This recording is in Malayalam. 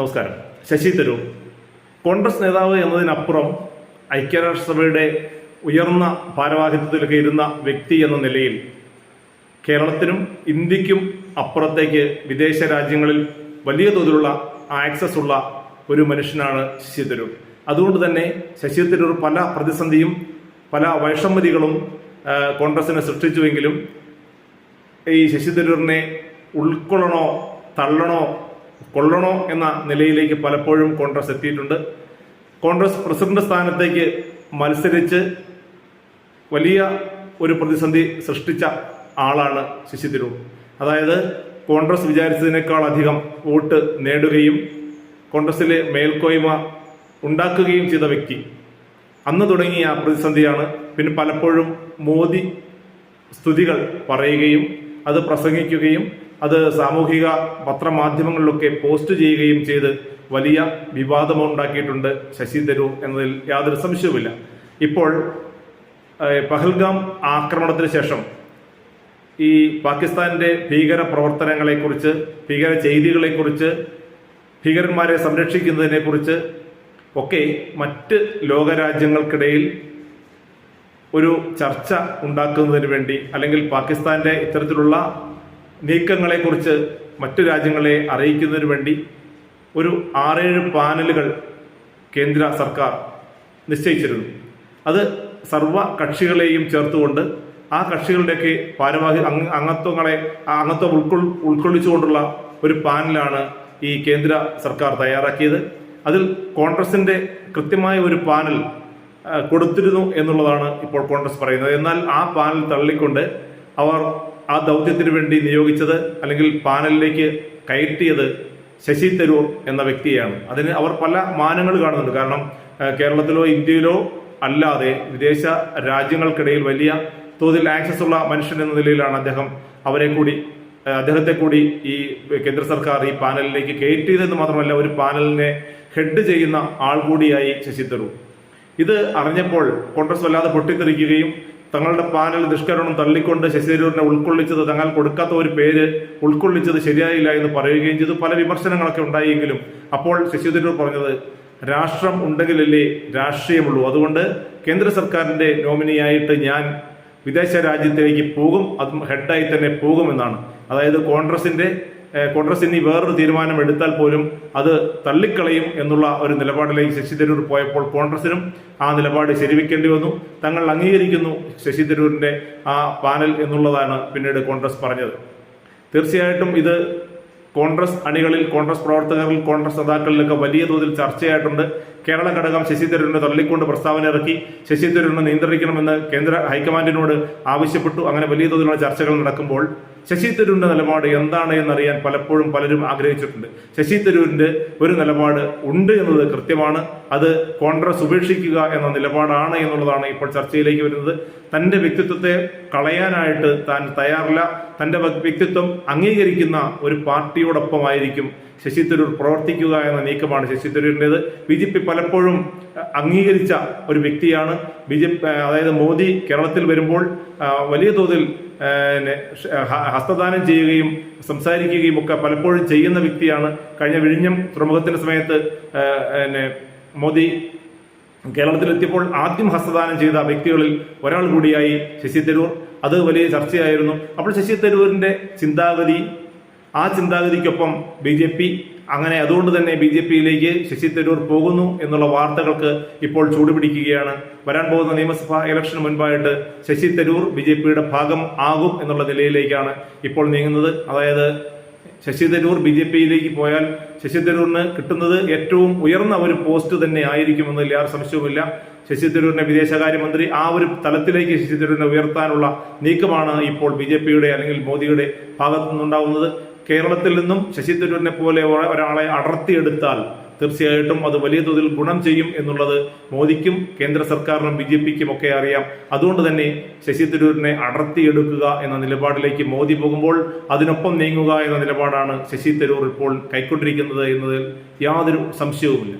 നമസ്കാരം. ശശി തരൂർ. കോൺഗ്രസ് നേതാവ് എന്നതിനപ്പുറം ഐക്യരാഷ്ട്രസഭയുടെ ഉയർന്ന ഭാരവാഹിത്വത്തിലൊക്കെ ഇരുന്ന വ്യക്തി എന്ന നിലയിൽ കേരളത്തിനും ഇന്ത്യക്കും അപ്പുറത്തേക്ക് വിദേശ രാജ്യങ്ങളിൽ വലിയ തോതിലുള്ള ആക്സസ് ഉള്ള ഒരു മനുഷ്യനാണ് ശശി തരൂർ. അതുകൊണ്ട് തന്നെ ശശി തരൂർ പല പ്രതിസന്ധിയും പല വൈഷമ്യതകളും കോൺഗ്രസിനെ സൃഷ്ടിച്ചുവെങ്കിലും ഈ ശശി തരൂരിനെ ഉൾക്കൊള്ളണോ തള്ളണോ കൊള്ളണോ എന്ന നിലയിലേക്ക് പലപ്പോഴും കോൺഗ്രസ് എത്തിയിട്ടുണ്ട്. കോൺഗ്രസ് പ്രസിഡന്റ് സ്ഥാനത്തേക്ക് മത്സരിച്ച് വലിയ ഒരു പ്രതിസന്ധി സൃഷ്ടിച്ച ആളാണ് ശശി തരൂർ. അതായത് കോൺഗ്രസ് വിചാരിച്ചതിനേക്കാൾ അധികം വോട്ട് നേടുകയും കോൺഗ്രസിലെ മേൽക്കോയ്മ ഉണ്ടാക്കുകയും ചെയ്ത വ്യക്തി. അന്ന് തുടങ്ങിയ പ്രതിസന്ധിയാണ് പിന്നെ പലപ്പോഴും മോദി സ്തുതികൾ പറയുകയും അത് പ്രസംഗിക്കുകയും അത് സാമൂഹിക പത്രമാധ്യമങ്ങളിലൊക്കെ പോസ്റ്റ് ചെയ്യുകയും ചെയ്ത് വലിയ വിവാദമുണ്ടാക്കിയിട്ടുണ്ട് ശശി തരൂർ എന്നതിൽ യാതൊരു സംശയവുമില്ല. ഇപ്പോൾ പഹൽഗാം ആക്രമണത്തിന് ശേഷം ഈ പാകിസ്ഥാന്റെ ഭീകര പ്രവർത്തനങ്ങളെക്കുറിച്ച് ഭീകര ചെയ്തികളെക്കുറിച്ച് ഭീകരന്മാരെ സംരക്ഷിക്കുന്നതിനെക്കുറിച്ച് ഒക്കെ മറ്റ് ലോകരാജ്യങ്ങൾക്കിടയിൽ ഒരു ചർച്ച ഉണ്ടാക്കുന്നതിന് വേണ്ടി അല്ലെങ്കിൽ പാകിസ്ഥാന്റെ ഇത്തരത്തിലുള്ള നീക്കങ്ങളെക്കുറിച്ച് മറ്റു രാജ്യങ്ങളെ അറിയിക്കുന്നതിന് വേണ്ടി ഒരു ആറേഴ് പാനലുകൾ കേന്ദ്ര സർക്കാർ നിശ്ചയിച്ചിരുന്നു. അത് സർവ കക്ഷികളെയും ചേർത്തുകൊണ്ട് ആ കക്ഷികളുടെയൊക്കെ ഭാരവാഹി അംഗ- അംഗത്വങ്ങളെ ആ അംഗത്വം ഉൾക്കൊൾ ഉൾക്കൊള്ളിച്ചുകൊണ്ടുള്ള ഒരു പാനലാണ് ഈ കേന്ദ്ര സർക്കാർ തയ്യാറാക്കിയത്. അതിൽ കോൺഗ്രസിന്റെ കൃത്യമായ ഒരു പാനൽ കൊടുത്തിരുന്നു എന്നുള്ളതാണ് ഇപ്പോൾ കോൺഗ്രസ് പറയുന്നത്. എന്നാൽ ആ പാനൽ തള്ളിക്കൊണ്ട് അവർ ആ ദൗത്യത്തിന് വേണ്ടി നിയോഗിച്ചത് അല്ലെങ്കിൽ പാനലിലേക്ക് കയറ്റിയത് ശശി തരൂർ എന്ന വ്യക്തിയാണ് അതിന് അവർ പല മാനങ്ങൾ കാണുന്നുണ്ട്. കാരണം കേരളത്തിലോ ഇന്ത്യയിലോ അല്ലാതെ വിദേശ രാജ്യങ്ങൾക്കിടയിൽ വലിയ തോതിൽ ആക്സസ് ഉള്ള മനുഷ്യൻ എന്ന നിലയിലാണ് അദ്ദേഹം അവരെ കൂടി അദ്ദേഹത്തെ കൂടി ഈ കേന്ദ്ര സർക്കാർ ഈ പാനലിലേക്ക് കയറ്റിയതെന്ന് മാത്രമല്ല ഒരു പാനലിനെ ഹെഡ് ചെയ്യുന്ന ആൾ കൂടിയായി ശശി തരൂർ. ഇത് അറിഞ്ഞപ്പോൾ കോൺഗ്രസ് വല്ലാതെ പൊട്ടിത്തെറിക്കുകയും തങ്ങളുടെ പാനൽ നിഷ്കരണം തള്ളിക്കൊണ്ട് ശശി തരൂരിനെ ഉൾക്കൊള്ളിച്ചത് തങ്ങൾ കൊടുക്കാത്ത ഒരു പേര് ഉൾക്കൊള്ളിച്ചത് ശരിയായില്ല എന്ന് പറയുകയും ചെയ്തു. പല വിമർശനങ്ങളൊക്കെ ഉണ്ടായെങ്കിലും അപ്പോൾ ശശി തരൂർ പറഞ്ഞത് രാഷ്ട്രം ഉണ്ടെങ്കിലല്ലേ രാഷ്ട്രീയമുള്ളൂ. അതുകൊണ്ട് കേന്ദ്ര സർക്കാരിന്റെ നോമിനിയായിട്ട് ഞാൻ വിദേശ രാജ്യത്തിലേക്ക് പോകും. അതും ഹെഡായി തന്നെ പോകുമെന്നാണ്. അതായത് കോൺഗ്രസിന്റെ ഏഹ്, കോൺഗ്രസ് ഇനി വേറൊരു തീരുമാനം എടുത്താൽ പോലും അത് തള്ളിക്കളയും എന്നുള്ള ഒരു നിലപാടിലേക്ക് ശശി തരൂർ പോയപ്പോൾ കോൺഗ്രസിനും ആ നിലപാട് ശരിവെക്കേണ്ടി വന്നു. തങ്ങൾ അംഗീകരിക്കുന്നു ശശി തരൂരിന്റെ ആ പാനൽ എന്നുള്ളതാണ് പിന്നീട് കോൺഗ്രസ് പറഞ്ഞത്. തീർച്ചയായിട്ടും ഇത് കോൺഗ്രസ് അണികളിൽ കോൺഗ്രസ് പ്രവർത്തകരിൽ കോൺഗ്രസ് നേതാക്കളിലൊക്കെ വലിയ തോതിൽ ചർച്ചയായിട്ടുണ്ട്. കേരള ഘടകം ശശി തരൂരിനെ തള്ളിക്കൊണ്ട് പ്രസ്താവന ഇറക്കി ശശി തരൂരിനെ നിയന്ത്രിക്കണമെന്ന് കേന്ദ്ര ഹൈക്കമാൻഡിനോട് ആവശ്യപ്പെട്ടു. അങ്ങനെ വലിയ തോതിലുള്ള ചർച്ചകൾ നടക്കുമ്പോൾ ശശി തരൂരിന്റെ നിലപാട് എന്താണ് എന്നറിയാൻ പലപ്പോഴും പലരും ആഗ്രഹിച്ചിട്ടുണ്ട്. ശശി തരൂരിന്റെ ഒരു നിലപാട് ഉണ്ട് എന്നത് കൃത്യമാണ്. അത് കോൺഗ്രസ് ഉപേക്ഷിക്കുക എന്ന നിലപാടാണ് എന്നുള്ളതാണ് ഇപ്പോൾ ചർച്ചയിലേക്ക് വരുന്നത്. തന്റെ വ്യക്തിത്വത്തെ കളയാനായിട്ട് താൻ തയ്യാറില്ല. തന്റെ വ്യക്തിത്വം അംഗീകരിക്കുന്ന ഒരു പാർട്ടിയോടൊപ്പമായിരിക്കും ശശി തരൂർ പ്രവർത്തിക്കുക എന്ന നീക്കമാണ് ശശി തരൂരിന്റെത് ബി ജെ പി പലപ്പോഴും അംഗീകരിച്ച ഒരു വ്യക്തിയാണ്. ബി ജെ പി അതായത് മോദി കേരളത്തിൽ വരുമ്പോൾ വലിയ തോതിൽ ഹസ്തദാനം ചെയ്യുകയും സംസാരിക്കുകയും ഒക്കെ പലപ്പോഴും ചെയ്യുന്ന വ്യക്തിയാണ്. കഴിഞ്ഞ വിഴിഞ്ഞം തുറമുഖത്തിന്റെ സമയത്ത് മോദി കേരളത്തിലെത്തിയപ്പോൾ ആദ്യം ഹസ്തദാനം ചെയ്ത വ്യക്തികളിൽ ഒരാൾ കൂടിയായി ശശി തരൂർ. അത് വലിയ ചർച്ചയായിരുന്നു. അപ്പോൾ ശശി തരൂരിന്റെ ചിന്താഗതി ആ ചിന്താഗതിക്കൊപ്പം ബി ജെ പി അങ്ങനെ അതുകൊണ്ട് തന്നെ ബി ജെ പിയിലേക്ക് ശശി തരൂർ പോകുന്നു എന്നുള്ള വാർത്തകൾക്ക് ഇപ്പോൾ ചൂടുപിടിക്കുകയാണ്. വരാൻ പോകുന്ന നിയമസഭാ ഇലക്ഷന് മുൻപായിട്ട് ശശി തരൂർ ബി ജെ പിയുടെ ഭാഗം ആകും എന്നുള്ള നിലയിലേക്കാണ് ഇപ്പോൾ നീങ്ങുന്നത്. അതായത് ശശി തരൂർ ബി ജെ പിയിലേക്ക് പോയാൽ ശശി തരൂരിന് കിട്ടുന്നത് ഏറ്റവും ഉയർന്ന ഒരു പോസ്റ്റ് തന്നെ ആയിരിക്കുമെന്നതിൽ യാതൊരു സംശയവുമില്ല. ശശി തരൂരിനെ വിദേശകാര്യമന്ത്രി ആ ഒരു തലത്തിലേക്ക് ശശി തരൂരിനെ ഉയർത്താനുള്ള നീക്കമാണ് ഇപ്പോൾ ബി ജെ പിയുടെ അല്ലെങ്കിൽ മോദിയുടെ ഭാഗത്തു നിന്നുണ്ടാവുന്നത് കേരളത്തിൽ നിന്നും ശശി തരൂരിനെ പോലെ ഒരാളെ അടർത്തിയെടുത്താൽ തീർച്ചയായിട്ടും അത് വലിയ തോതിൽ ഗുണം ചെയ്യും എന്നുള്ളത് മോദിക്കും കേന്ദ്ര സർക്കാരിനും ബി ജെ പിക്കും ഒക്കെ അറിയാം. അതുകൊണ്ട് തന്നെ ശശി തരൂരിനെ അടർത്തിയെടുക്കുക എന്ന നിലപാടിലേക്ക് മോദി പോകുമ്പോൾ അതിനൊപ്പം നീങ്ങുക എന്ന നിലപാടാണ് ശശി തരൂർ ഇപ്പോൾ കൈക്കൊണ്ടിരിക്കുന്നത് എന്നതിൽ യാതൊരു സംശയവുമില്ല.